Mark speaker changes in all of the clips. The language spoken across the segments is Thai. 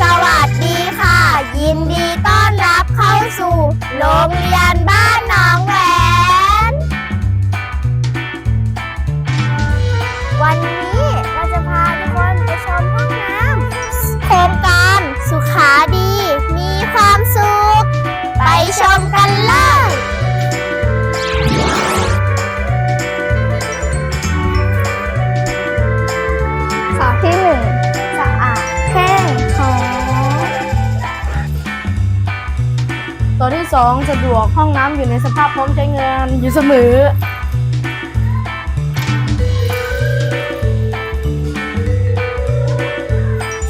Speaker 1: สวั
Speaker 2: สดี
Speaker 1: ค่ะ ยินดีต้อนรับเข้าสู่ โรงเรียนบ้านหนองแหวน วันนี้
Speaker 2: ตัวที่สองสะดวกห้องน้ำอยู่ในสภาพพร้อมใช้งานอยู่เสมอ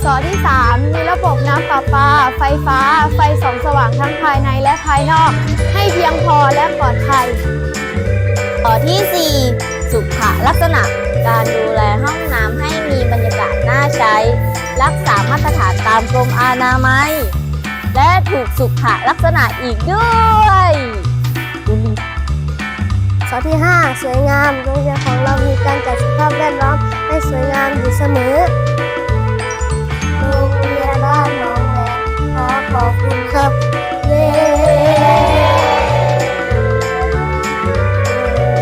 Speaker 2: สอที่ 3 มีระบบน้ำประปา ไฟฟ้า ไฟส่องสว่างทั้งภายในและภายนอก ให้เพียงพอและปลอดภัย
Speaker 1: ข้อที่ 4 สุขลักษณะ การดูแลห้องน้ำให้มีบรรยากาศน่าใช้ รักษามาตรฐานตามกรมอนามัย และถูกสุขลักษณะอีกด้วย
Speaker 2: ข้อที่ 5 สวยงามโรงเรียนของเรามีการจัดสภาพแวดล้อมให้สวยงามอยู่เสมอ